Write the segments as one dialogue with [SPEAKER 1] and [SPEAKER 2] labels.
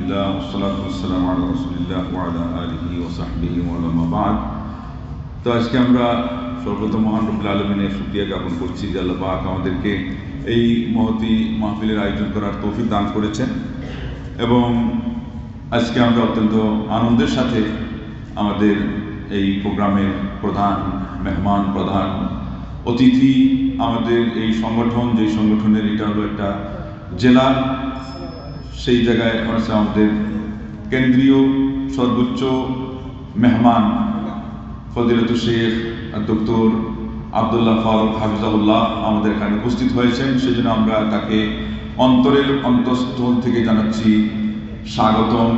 [SPEAKER 1] لله والصلاة والسلام على رسول الله وعلى آله وصحبه وما بعد তো আজকে আমরা সর্বপ্রথম মহান রব্বুল আলমিনের শুক্রিয়া জ্ঞাপন করছি যে আল্লাহ পাক আমাদেরকে এই মহতি মাহফিলের আয়োজন করার তৌফিক দান করেছেন এবং আজকে আমরা অত্যন্ত আনন্দের সাথে আমাদের এই প্রোগ্রামের প্রধান মেহমান প্রধান অতিথি আমাদের এই সংগঠন যে সংগঠনের এটা হলো একটা জেলা সেই জায়গায় হচ্ছে আমাদের কেন্দ্রীয় সর্বোচ্চ মেহমান ফজিলত শেখ ডক্টর আবদুল্লাহ ফারুক হাফিজাউল্লাহ আমাদের এখানে উপস্থিত হয়েছেন। সেজন্য আমরা তাকে অন্তরের অন্তঃস্থল থেকে জানাচ্ছি স্বাগতম,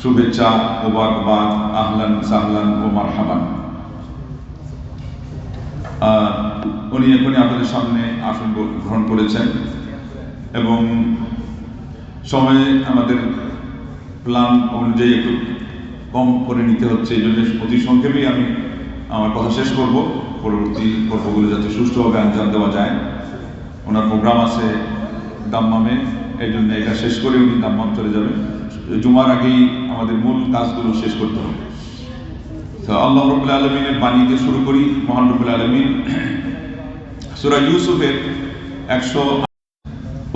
[SPEAKER 1] শুভেচ্ছা ওবাকবাদ আহলান, সাহলান ও মারহাবান। উনি এখনই আপনাদের সামনে আসন গ্রহণ করেছেন এবং সময়ে আমাদের প্ল্যান অনুযায়ী একটু কম করে নিতে হচ্ছে, এই জন্য অতি সংক্ষেপেই আমি আমার কথা শেষ করব। পরবর্তী পর্বগুলো যাতে সুষ্ঠুভাবে আঞ্জাম দেওয়া যায়। ওনার প্রোগ্রাম আছে দাম্মামে, এই জন্য এটা শেষ করে উনি দাম্মাম চলে যাবেন। জুমার আগেই আমাদের মূল কাজগুলো শেষ করতে হবে। তো আল্লাহ রবুল্লা আলমিনের বাণী দিয়ে শুরু করি। মহান রবুল্লা আলমিন, সুরা ইউসুফের একশো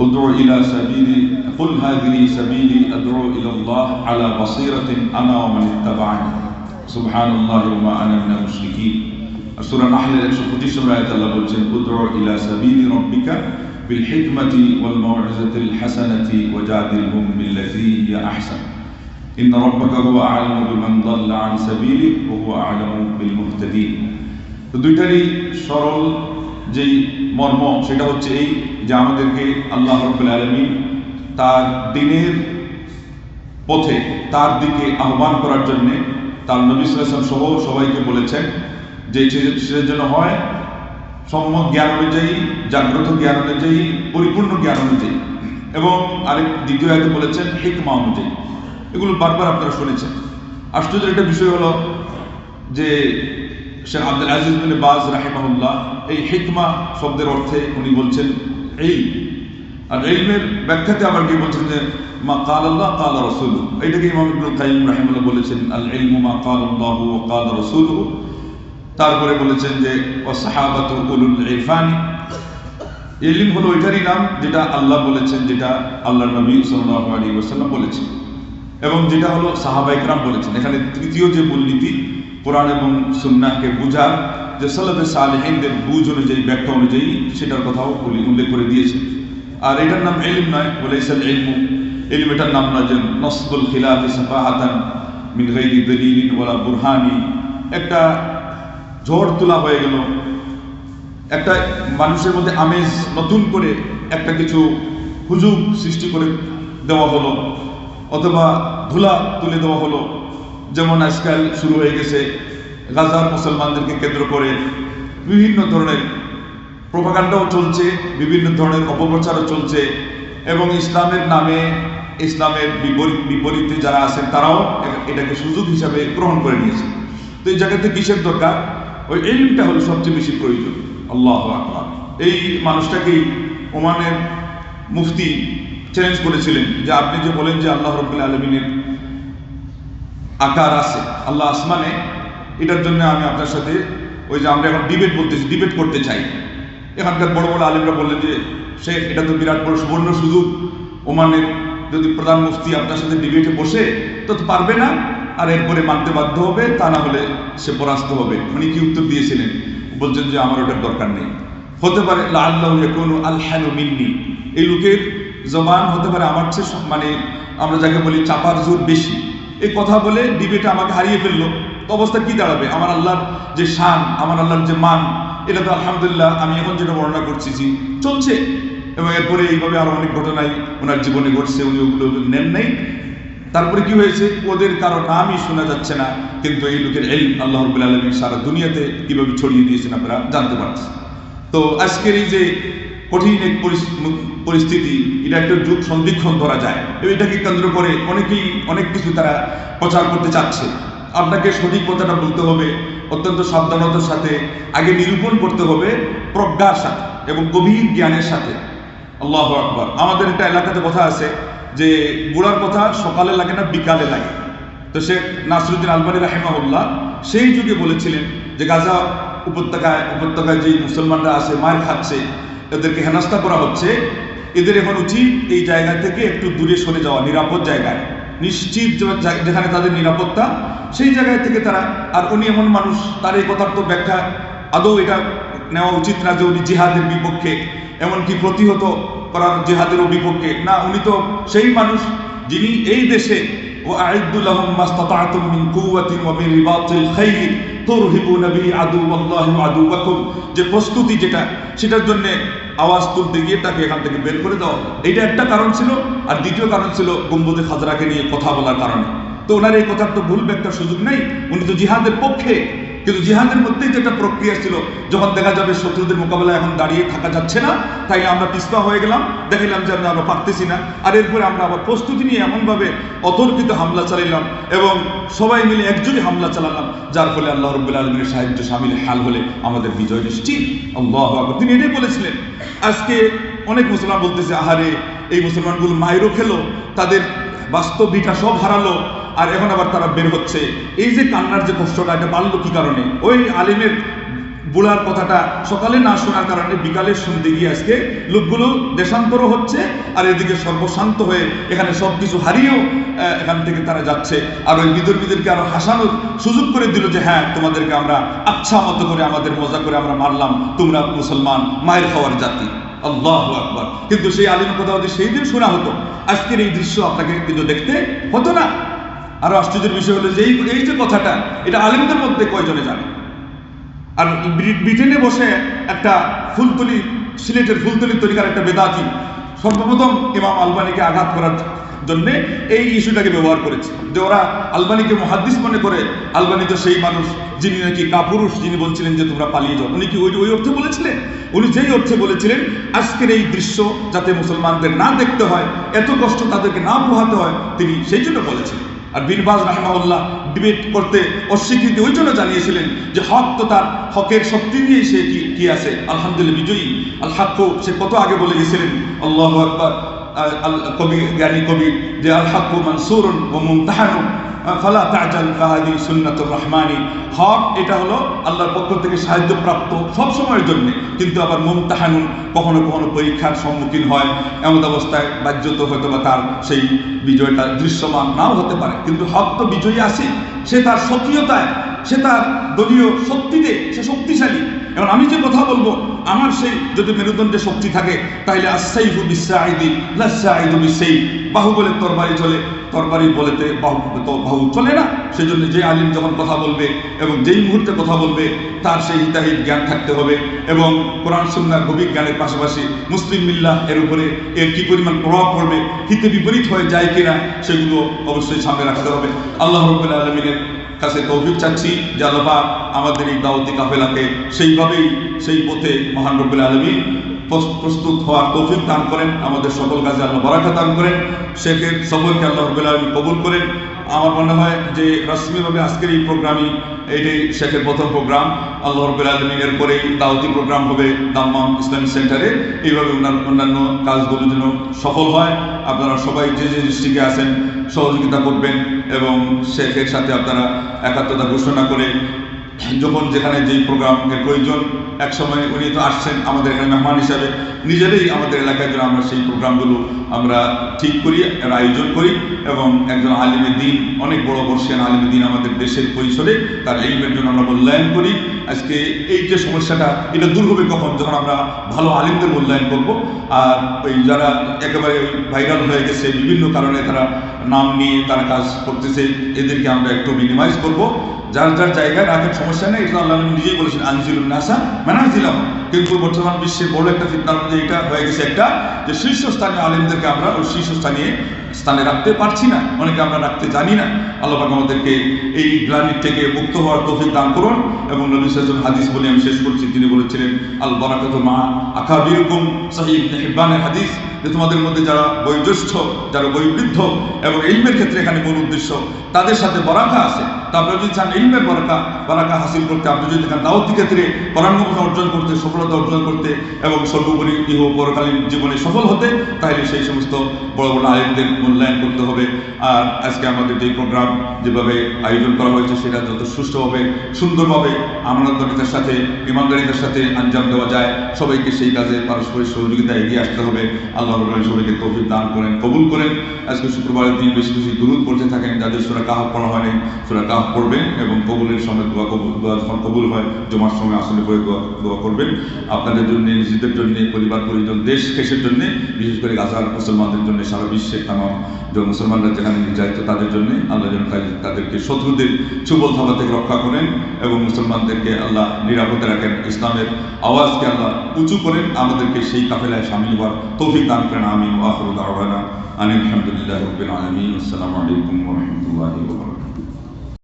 [SPEAKER 1] ادعو إلى سبيل قل هذه سبيلي أدعو إلى الله على بصيرة أنا ومن اتبعني سبحان الله وما أنا من المشركين سورة نحل একশো পঁচিশ নম্বর আয়াত আল্লাহ বলছেন ادعو إلى سبيل ربك بالحكمة والموعظة الحسنة وجادلهم بالتي هي أحسن إن ربك هو أعلم بمن ضل عن سبيله وهو أعلم بالمهتدين তো দুইটারই সরল যেই মর্ম সেটা হচ্ছে এই যে আমাদেরকে আল্লাহ রব্বুল আলমী তার দিনের পথে, তার দিকে আহ্বান করার জন্য তার নবী সাল্লাম সহ সবাইকে বলেছেন যে সে- সে যেন হয় সম্যক জ্ঞান অনুযায়ী, জাগ্রত জ্ঞান অনুযায়ী, পরিপূর্ণ জ্ঞান অনুযায়ী। এবং আরেক দ্বিতীয় আয়তে বলেছেন, হিকমা অনুযায়ী। এগুলো বারবার আপনারা শুনেছেন। আশ্চর্যের একটা বিষয় হলো যে শেখ আব্দুল আজিজ বাজ রাহিমাহুল্লাহ এই হিকমা শব্দের অর্থে উনি বলছেন এই, আর ইলমের ব্যাখ্যাতে আবার কি বলছেন যে, মা কাল আল্লাহ কাল রসুল এইটাকে ইমাম ইবনুল কাইম রাহিমাল্লাহ বলেছেন, আল ইলমু মা কাল আল্লাহ ও কাল রসুল তারপরে বলেছেন যে, ও সাহাবাত উলুল ইরফানি। ইলম হলো ওইটারই নাম যেটা আল্লাহ বলেছেন, যেটা আল্লাহ নবী সাল্লাল্লাহু আলাইহি ওয়াসাল্লাম বলেছেন। এবং যেটা হলো সাহাবা ইকরাম বলেছেন। এখানে তৃতীয় যে মূলনীতি, কোরআন এবং সুন্নাহকে বুঝার যে সালাফে সালেহিনদের বুঝ অনুযায়ী, ব্যাখ্যা অনুযায়ী সেটার কথাও উল্লেখ করে দিয়েছেন। আর এটার নাম এলিম নয়, ওলাইসাল ইলমু। এলিম এটার নাম নয় যে নসবুল খিলাফি সাফাহাতান মিন গাইরি দলিলিন ওয়ালা বুরহানি। একটা ঝড় তোলা হয়ে গেল। একটা মানুষের মধ্যে আমেজ নতুন করে একটা কিছু হুজুগ সৃষ্টি করে দেওয়া হলো, অথবা ধুলা তুলে দেওয়া হলো। যেমন আজকাল শুরু হয়ে গেছে গাজার মুসলমানদেরকে কেন্দ্র করে বিভিন্ন ধরনের প্রভাকাণ্ডাও চলছে, বিভিন্ন ধরনের অপপ্রচারও চলছে এবং ইসলামের নামে, ইসলামের বিপরীত, বিপরীতে যারা আছেন তারাও এটাকে সুযোগ হিসাবে গ্রহণ করে নিয়েছে। তো এই জায়গাতে কিসের দরকার? ওই এলিমটা হলো সবচেয়ে বেশি প্রয়োজন। আল্লাহ আকবার। এই মানুষটাকেই ওমানের মুফতি চ্যালেঞ্জ করেছিলেন যে আপনি যে বলেন যে আল্লাহ রবুল্লা আলমিনের আকার আছে, আল্লাহ আসমানে এটার জন্য আমি আপনার সাথে ওই যে আমরা এখন ডিবেট বলতেছি ডিবেট করতে চাই। এখানকার বড় বড় আলিমরা বললেন যে, শেখ, এটা তো বিরাট বড় সুবর্ণ সুযোগ। ওমানের যদি প্রধান মুফতি আপনার সাথে ডিবেটে বসে, তো পারবে না। আর এরপরে মানতে বাধ্য হবে, তা না হলে সে পরাস্ত হবে। উনি কি উত্তর দিয়েছিলেন? বলছেন যে, আমার ওটার দরকার নেই। হতে পারে আল্লাহ আলহানু মিন্নি। এই লোকের জবান হতে পারে আমার চেয়ে মানে আমরা যাকে বলি চাপার জোর বেশি। এই কথা বলে ডিবেটে আমাকে হারিয়ে ফেলল। অবস্থা কি দাঁড়াবে? আমার আল্লাহর যে শান, আমার আল্লাহর যে মান, এটা তো আলহামদুলিল্লাহ আমি এখন যেটা বর্ণনা করছি জি চলছে। এবং এরপরে এইভাবে আরও অনেক ঘটনাই ওনার জীবনে ঘটছে, উনি ওগুলো নেন নাই। তারপরে কি হয়েছে? ওদের কারও নামই শোনা যাচ্ছে না, কিন্তু এই লোকের এই আল্লাহ আলমী সারা দুনিয়াতে কীভাবে ছড়িয়ে দিয়েছেন আপনারা জানতে পারছেন তো আজকের এই যে কঠিন এক পরিস্থিতি, এটা একটা যুগ সন্ধিক্ষণ ধরা যায়। এটাকে কেন্দ্র করে অনেকেই অনেক কিছু তারা প্রচার করতে চাচ্ছে। আপনাকে সঠিক কথাটা বলতে হবে, অত্যন্ত সাবধানতার সাথে, আগে নিরূপণ করতে হবে প্রজ্ঞার সাথে এবং গভীর জ্ঞানের সাথে। আল্লাহ আকবর। আমাদের একটা এলাকাতে কথা আছে যে বুড়ার কথা সকালে লাগে না বিকালে লাগে। তো সে নাসরুদ্দিন আলবানী রাহেমাউল্লাহ সেই যুগে বলেছিলেন যে, গাজা উপত্যকায় উপত্যকায় যে মুসলমানরা আছে মায়ের খাচ্ছে এদেরকে হেনস্থা করা হচ্ছে, এদের এখন উচিত এই জায়গা থেকে একটু দূরে সরে যাওয়া, নিরাপদ জায়গায়। নিশ্চিত যেখানে তাদের নিরাপত্তা, সেই জায়গায় থেকে তারা, আর উনি এমন মানুষ, তার এই কথার তো ব্যাখ্যা আদৌ এটা নেওয়া উচিত না যে উনি জিহাদের বিপক্ষে এমনকি প্রতিহত করার জেহাদেরও বিপক্ষে। না, উনি তো সেই মানুষ যিনি এই দেশে ও আইদুল্লাহম যে প্রস্তুতি যেটা, সেটার জন্যে আওয়াজ তুলতে গিয়ে তাকে এখান থেকে বের করে দাও। এটা একটা কারণ ছিল। আর দ্বিতীয় কারণ ছিল গম্বুদে খাজরাকে নিয়ে কথা বলার কারণে। তো ওনার এই কথার তো ভুল ব্যাখ্যার সুযোগ নেই। উনি তো জিহাদের পক্ষে কিন্তু জিহাদের মধ্যেই যে একটা প্রক্রিয়া ছিল, যখন দেখা যাবে শত্রুদের মোকাবেলায় এখন দাঁড়িয়ে থাকা যাচ্ছে না, তাই আমরা পিস্পা হয়ে গেলাম, দেখাইলাম যে আমরা আমরা পারতেছি না, আর এরপরে আমরা আবার প্রস্তুতি নিয়ে এমনভাবে অতর্কিত হামলা চালাইলাম এবং সবাই মিলে একজনই হামলা চালালাম, যার ফলে আল্লাহ রব্বুল আলমীর সাহায্য সামিল হাল হলে আমাদের বিজয় নিশ্চিত আল্লাহ আকবর। তিনি এটাই বলেছিলেন, আজকে অনেক মুসলমান বলতেছে, আহারে, এই মুসলমানগুলো মায়েরও খেলো, তাদের বাস্তব বিটা সব হারালো আর এখন আবার তারা বের হচ্ছে। এই যে কান্নার যে কষ্টটা, এটা বাড়লো কি কারণে? ওই আলিমের বুড়ার কথাটা সকালে না শোনার কারণে বিকালে শুনতে গিয়ে আজকে লোকগুলো দেশান্তর হচ্ছে আর এদিকে সর্বশান্ত হয়ে এখানে সব কিছু হারিয়েও এখান থেকে তারা যাচ্ছে। আর ওই বিদর্মীদেরকে আরও হাসানোর সুযোগ করে দিল যে হ্যাঁ তোমাদেরকে আমরা আচ্ছা মতো করে, আমাদের মজা করে আমরা মারলাম। তোমরা মুসলমান, মায়ের খাওয়ার জাতি। আল্লাহ আকবর। কিন্তু সেই আলিম কথা সেই দিন শোনা হতো, আজকের এই দৃশ্য আপনাকে কিন্তু দেখতে হতো না। আরও আশ্চর্যের বিষয় হলো যে এই যে কথাটা, এটা আলিমদের মধ্যে কয়জনে জানে? আর ব্রি- ব্রিটেনে বসে একটা ফুলতলি, সিলেটের ফুলতলি তরিকার একটা বেদাতি সর্বপ্রথম ইমাম আলবানিকে আঘাত করার জন্যে এই ইস্যুটাকে ব্যবহার করেছে। যে ওরা আলবানিকে মহাদ্দিস মনে করে, আলবানি তো সেই মানুষ যিনি নাকি কাপুরুষ, যিনি বলছিলেন যে তোমরা পালিয়ে যাও। উনি কি ওই ওই অর্থে বলেছিলেন? উনি যেই অর্থে বলেছিলেন, আজকের এই দৃশ্য যাতে মুসলমানদের না দেখতে হয়, এত কষ্ট তাদেরকে না পোহাতে হয়, তিনি সেই জন্য বলেছেন আর বীরবাজ রাহমাউল্লাহ ডিবেট করতে অস্বীকৃতি ওই জন্য জানিয়েছিলেন যে হক তো তার হকের শক্তি নিয়ে সে কি আছে? আলহামদুলিল্লাহ বিজয়ী। আল সে কত আগে বলে গেছিলেন? আল্লাহ আকবর। কবি, জ্ঞানী কবি, যে আল হাক্কু মানসুরুন ও মুমতাহানু ফালা তাজাল ফাহাদি সুন্নাতুর রহমানি। হক, এটা হলো আল্লাহর পক্ষ থেকে সাহায্য প্রাপ্ত সব সময়ের জন্য, কিন্তু আবার মুমতাহানুন কখনো কখনো পরীক্ষার সম্মুখীন হয়, এমন অবস্থায় বাহ্যত হয়তো বা তার সেই বিজয়টা দৃশ্যমান নাও হতে পারে। কিন্তু হক তো বিজয়ী আসে সে তার সক্রিয়তায়, সে তার দলীয় শক্তিতে, সে শক্তিশালী। এবং আমি যে কথা বলব আমার সেই যদি মেরুদণ্ডে শক্তি থাকে তাহলে আসাইফু বিসাইদি লাসাইদু বিসাই বাহু বলে তরবারি চলে, তরবারি বলেতে বাহু বাহু চলে না? সেজন্য যে আলিম যখন কথা বলবে এবং যেই মুহূর্তে কথা বলবে, তার সেই হিতাহিত জ্ঞান থাকতে হবে এবং কোরআন, সুন্নার গভীর জ্ঞানের পাশাপাশি মুসলিম মিল্লাহ এর উপরে এর কি পরিমাণ প্রভাব পড়বে, হিতে বিপরীত হয়ে যায় কিনা, সেগুলো অবশ্যই সামনে রাখতে হবে। আল্লাহ রবুল্লাহ আলমিনের কাছে তৌফিক চাচ্ছি যে আল্লাহ পাক আমাদের এই দাওয়াতি কাফেলাকে। সেইভাবেই, সেই পথে মহান রব্বুল আলমী প্রস্তুত হওয়ার তৌফিক দান করেন, আমাদের সকল কাজে আল্লাহ বরাকা দান করেন। শেখের সবরকে আল্লাহ রব্বুল আলমী কবুল করেন। আমার মনে হয় যে রশ্মিভাবে আজকের এই প্রোগ্রামই এটাই শেখের প্রথম প্রোগ্রাম। আল্লাহ রব্বুল আলমিনের পরেই দাওয়াতি প্রোগ্রাম হবে দাম্মাম ইসলামিক সেন্টারে। এইভাবে অন্যান্য কাজগুলো যেন সফল হয়। আপনারা সবাই যে যে ডিস্ট্রিক্টে আছেন, সহযোগিতা করবেন এবং শেখের সাথে আপনারা একাত্মতা ঘোষণা করে যখন যেখানে যেই প্রোগ্রামের প্রয়োজন এক সময় উনি তো আসছেন আমাদের এখানে মেহমান হিসাবে নিজেরাই আমাদের এলাকায় যেন আমরা সেই প্রোগ্রামগুলো আমরা ঠিক করি আয়োজন করি এবং একজন আলিমে দিন, অনেক বড় বর্ষিয়ান আলিমে দিন আমাদের দেশের পরিসরে তার এইমের জন্য আমরা মূল্যায়ন করি। আজকে এই যে সমস্যাটা, এটা দূর হবে কখন? যখন আমরা ভালো আলিমদের মূল্যায়ন করব। আর ওই যারা একেবারে ভাইরাল হয়ে গেছে বিভিন্ন কারণে তারা নাম নিয়ে তারা কাজ করতেছে, এদেরকে আমরা একটু মিনিমাইজ করব। যার যার জায়গায় রাখার সমস্যা নেই, এটা আল্লাহ নিজেই বলেছেন আনজিল নাসা মানাজিলাম কিন্তু বর্তমান বিশ্বে বড় একটা ফিতনার মধ্যে এটা হয়ে গেছে একটা যে শীর্ষস্থানীয় আলিমদেরকে আমরা ওই শীর্ষস্থানীয় স্থানে রাখতে পারছি না, অনেকে আমরা রাখতে জানি না। আল্লাহ আমাদেরকে এই গ্লানির থেকে মুক্ত হওয়ার তৌফিক দান করুন এবং নবী সাল্লাল্লাহু হাদিস বলে আমি শেষ করছি। তিনি বলেছিলেন আল বারাকাতু মা আকাবিরকুম সহিহ ইবনে হিব্বানের হাদিস যে তোমাদের মধ্যে যারা বয়োজ্যেষ্ঠ, যারা বয়োবৃদ্ধ এবং ইলমের ক্ষেত্রে এখানে মূল উদ্দেশ্য, তাদের সাথে বরাকা আছে। তো আপনারা যদি চান ইলমের বারাকা বারাকা হাসিল করতে আপনি যদি চান দাওয়াতি ক্ষেত্রে পরাঙ্গমতা অর্জন করতে, সফলতা অর্জন করতে এবং সর্বোপরি ইহ পরকালীন জীবনে সফল হতে, তাহলে সেই সমস্ত বড় বড় আয়োজনদের মূল্যায়ন করতে হবে। আর আজকে আমাদের যে প্রোগ্রাম যেভাবে আয়োজন করা হয়েছে, সেটা যত সুষ্ঠুভাবে, সুন্দরভাবে, আমানতদারিতার সাথে, ইমানদারিতার সাথে আঞ্জাম দেওয়া যায়, সবাইকে সেই কাজে পারস্পরিক সহযোগিতা এগিয়ে আসতে হবে। আল্লাহ রবুল্লাহ সবাইকে তৌফিক দান করেন, কবুল করেন। আজকে শুক্রবারের দিন বেশি বেশি দূরত পড়তে থাকেন, যাদের সুরা কাহ পড়া হয়নি সুরা কাহ পড়বেন এবং কবুলের সময় দোয়া কবুল দোয়া যখন কবুল হয়, জমার সময় আসলে করে দোয়া দোয়া করবেন। আপনাদের জন্য, নিজেদের জন্য, পরিবার, পরিজন, দেশ, দেশের জন্য, বিশেষ করে গাজার মুসলমানদের জন্য, সারা বিশ্বের তাম যে মুসলমানরা যেখানে নির্যাতিত, তাদের জন্য আল্লাহ যেন তাদেরকে শত্রুদের চুবল থাবা থেকে রক্ষা করেন এবং মুসলমানদেরকে আল্লাহ নিরাপদে রাখেন। ইসলামের আওয়াজকে আল্লাহ উঁচু করেন। আমাদেরকে সেই কাফেলায় সামিল হওয়ার তৌফিক দান করেন। আমিন। ওয়াহরুদ আওয়ানা আনিল আলহামদুলিল্লাহ রবিল আলমিন। আসসালামু আলাইকুম ওরহমতুল্লাহি ওবরাকাতুহু